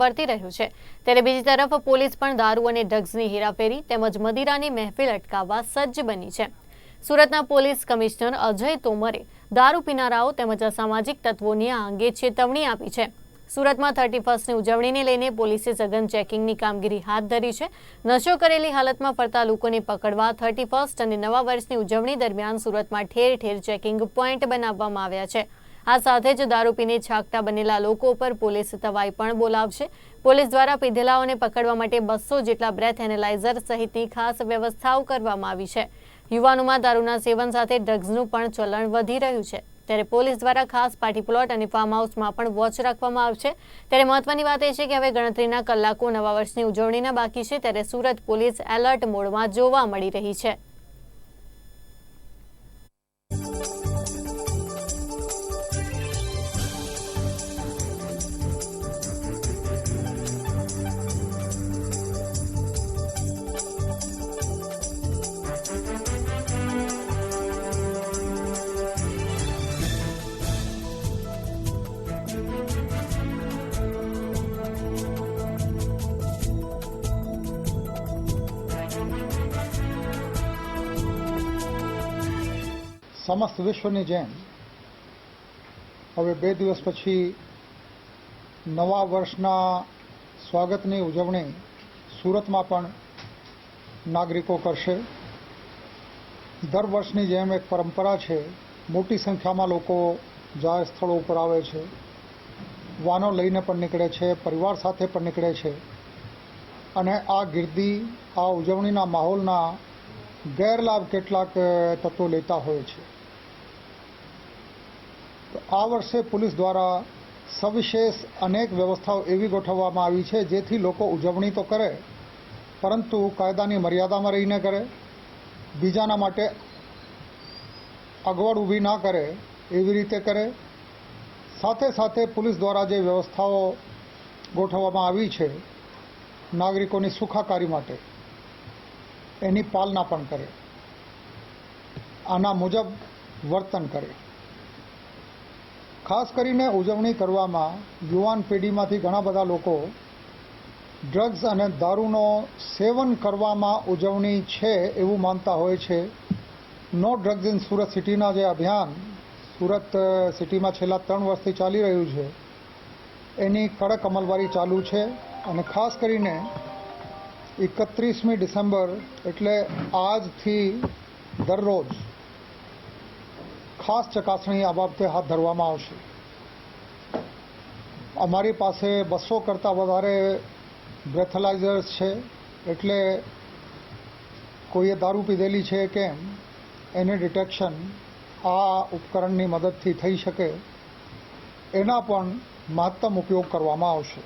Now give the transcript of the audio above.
વર્તી રહ્યું છે. ત્યારે બીજી તરફ પોલીસ પણ દારૂ અને ડ્રગ્સની હેરાફેરી તેમજ મદિરાની મહેફિલ અટકાવવા સજ્જ બની છે. સુરતના પોલીસ કમિશનર અજય તોમરે દારૂ પીનારાઓ તેમજ અસામાજિક તત્વોની આ અંગે ચેતવણી આપી છે. સુરતમાં થર્ટી ફર્સ્ટની ઉજવણીને લઈને પોલીસે સઘન ચેકિંગની કામગીરી હાથ ધરી છે. નશો કરેલી હાલતમાં ફરતા લોકોને પકડવા થર્ટી ફર્સ્ટ અને નવા વર્ષની ઉજવણી દરમિયાન સુરતમાં ઠેર ઠેર ચેકિંગ પોઈન્ટ બનાવવામાં આવ્યા છે. આ સાથે જ દારૂ પીને છાકતા બનેલા લોકો પર પોલીસ તવાઈ પણ બોલાવશે. પોલીસ દ્વારા પીધેલાઓને પકડવા માટે બસો જેટલા બ્રેથ એનેલાઇઝર સહિતની ખાસ વ્યવસ્થાઓ કરવામાં આવી છે. યુવાનોમાં દારૂના સેવન સાથે ડ્રગ્સનું પણ ચલણ વધી રહ્યું છે. ત્યારે પોલીસ દ્વારા ખાસ પાર્ટી પ્લોટ અને ફાર્મ હાઉસમાં પણ વોચ રાખવામાં આવશે. ત્યારે મહત્વની વાત એ છે કે હવે ગણતરીના કલાકો નવા વર્ષની ઉજવણીના બાકી છે. ત્યારે સુરત પોલીસ એલર્ટ મોડમાં જોવા મળી રહી છે. સમસ્ત વિશ્વની જેમ હવે બે દિવસ પછી નવા વર્ષના સ્વાગતની ઉજવણી સુરતમાં પણ નાગરિકો કરશે. દર વર્ષની જેમ એક પરંપરા છે, મોટી સંખ્યામાં લોકો જાહેર સ્થળો ઉપર આવે છે. વાનો લઈને પણ નીકળે છે, પરિવાર સાથે પણ નીકળે છે. અને આ ગીર્દી, આ ઉજવણીના માહોલના ગેરલાભ કેટલાક તત્વો લેતા હોય છે. તો આ વર્ષે પોલીસ દ્વારા સવિશેષ અનેક વ્યવસ્થાઓ એવી ગોઠવવામાં આવી છે, જેથી લોકો ઉજવણી તો કરે, પરંતુ કાયદાની મર્યાદામાં રહીને કરે, બીજાના માટે અગવડ ઊભી ના કરે એવી રીતે કરે. સાથે સાથે પોલીસ દ્વારા જે વ્યવસ્થાઓ ગોઠવવામાં આવી છે નાગરિકોની સુખાકારી માટે, એની પાલના પણ કરે. આના મુજબ વર્તન કરે. ખાસ કરીને ઉજવણી કરવામાં યુવાન પેઢીમાંથી ઘણા બધા લોકો ડ્રગ્સ અને દારૂનો સેવન કરવામાં ઉજવણી છે એવું માનતા હોય છે. નો ડ્રગ્સ ઇન સુરત સિટીના જે અભિયાન સુરત સિટીમાં છેલ્લા ત્રણ વર્ષથી ચાલી રહ્યું છે, એની કડક અમલવારી ચાલુ છે અને ખાસ કરીને એકત્રીસમી ડિસેમ્બર એટલે આજથી દરરોજ ખાસ ચકાસણી આ બાબતે હાથ ધરવામાં આવશે. અમારી પાસે બસો કરતાં વધારે બ્રેથલાઇઝર્સ છે, એટલે કોઈએ દારૂ પીધેલી છે કેમ, એને ડિટેક્શન આ ઉપકરણની મદદથી થઈ શકે, એના પણ મહત્તમ ઉપયોગ કરવામાં આવશે.